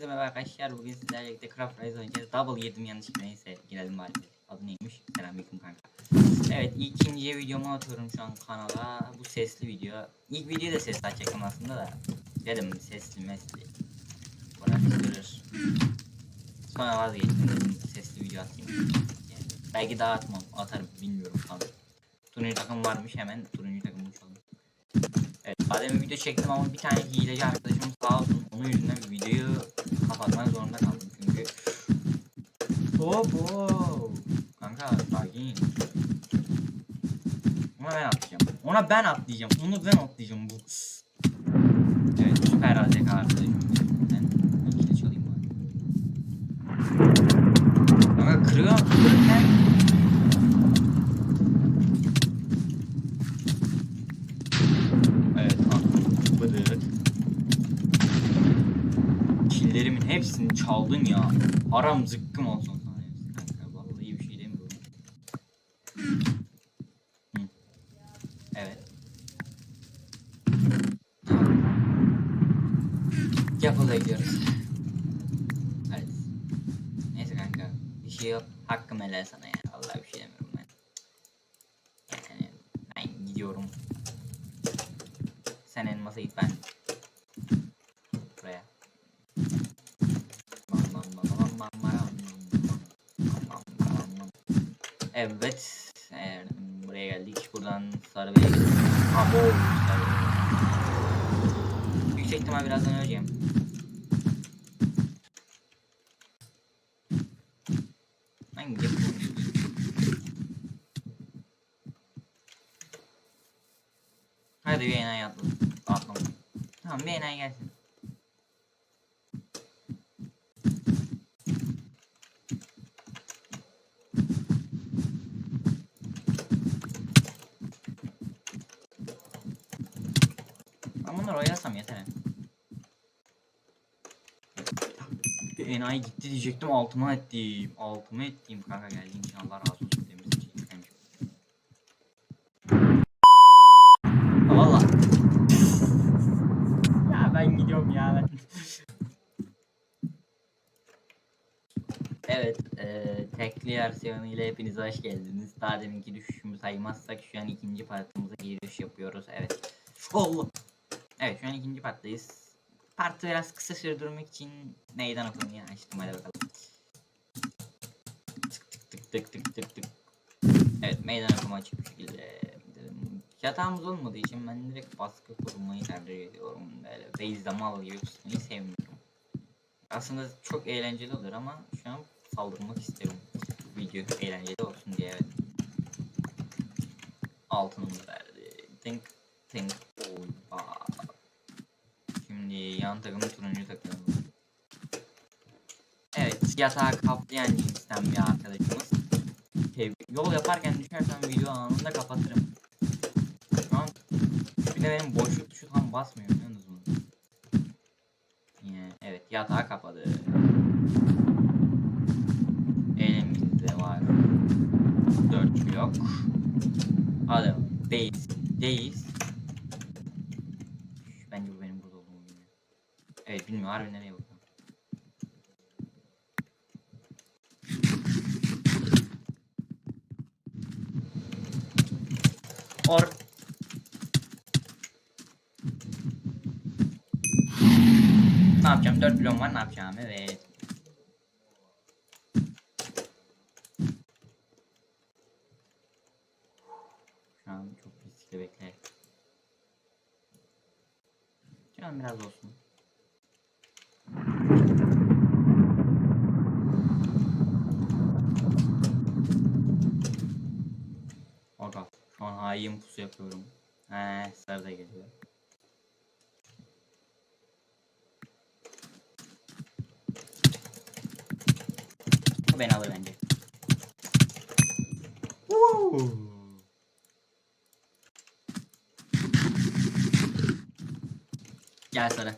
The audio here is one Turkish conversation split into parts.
Hepinize merhaba arkadaşlar. Bugün sizlerle birlikte Craft Rise oynayacağız. Double yedim yanlışlıkla neyse girelim bari. Adı neymiş? Selamünaleyküm kanka. Evet ikinci videomu atıyorum şu an kanala. Bu sesli video. İlk videoyu da sesli açacaktım aslında da. Dedim sesli mesli. Uğraştırır. Sonra vazgeçtim dedim sesli video atayım. Yani belki daha atmam. Atarım bilmiyorum falan. Turuncu takım varmış hemen turuncu takımı çaldım. Evet, badem video çektim ama bir tane hileci arkadaşım sağ olsun onun yüzünden Hop hop. Kanka sakin. Ona ben atlayacağım. Ona ben atlayacağım. Onu ben atlayacağım bu. Evet süper AZK arkadaşım. Ben ikili çalayım bari. Kanka kırıyor. Kırırken hepsini çaldın ya. Haram zıkkım olsun Evet. Yapıl'a gidiyoruz. Evet. Neyse kanka. Bir şey yok. Hakkım helal sana ya. Allah bir şey demiyorum ben. Yani ben gidiyorum. Sen elmasa git ben. Buraya. Evet. Evet buraya geldik. Buradan sarı ve Abo. Yüksek ihtimal birazdan öleceğim. Ben yapıyorum. Hadi bir enayi atla. Atlama. Tamam bir enayi gelsin. Bunları oyalasam yeter. Bir enayi gitti diyecektim altıma ettim. Altıma ettim kanka geldiğin için Allah razı olsun ben gidiyorum ya evet, tekli versiyonu ile hepiniz hoş geldiniz. Daha deminki düşüşümü saymazsak şu an ikinci partımıza giriş yapıyoruz. Evet. Allah. Evet şu an ikinci parttayız. Partı biraz kısa sürdürmek için meydan okumayı açtım hadi bakalım. Tık tık tık tık tık tık tık. Evet meydan okuma açık bir şekilde. Yatağımız olmadığı için ben direkt baskı kurmayı tercih ediyorum. Böyle base'de mal gibi tutmayı sevmiyorum. Aslında çok eğlenceli olur ama şu an saldırmak istiyorum. Video eğlenceli olsun diye evet. Altınımı verdi. Yan takımı turuncu takım. Evet yatağı kaplayan cinsten bir arkadaşımız. Şey, yol yaparken düşersem video anında kapatırım. Şu an bir de benim boşluk tuşu tam basmıyor biliyor musunuz? Yine evet yatağı kapadı. Elimizde var. 4 blok. Hadi base. Deyiz. Bence bu benim. Evet bilmiyor harbi nereye bakıyor. Or Ne yapacağım? 4 milyon var ne yapacağım? Evet. Şu an çok riskli bekle. Canım biraz olsun. Şu an hain pusu yapıyorum. He, sarı da geliyor. Bu beni alır bence. Woo! Gel sarı.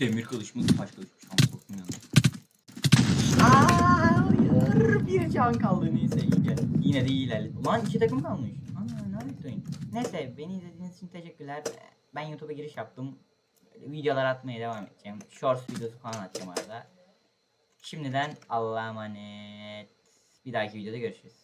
Demir kılıç mı? Taş kılıç mı? Şu an hayır. Bir can kaldı neyse. Yine de iyi ilerledim. Lan iki takım kalmış. Yaptın? Neyse beni izlediğiniz için teşekkürler. Ben YouTube'a giriş yaptım. videolar atmaya devam edeceğim. Shorts videosu falan atacağım arada. Şimdiden Allah'a emanet. Bir dahaki videoda görüşürüz.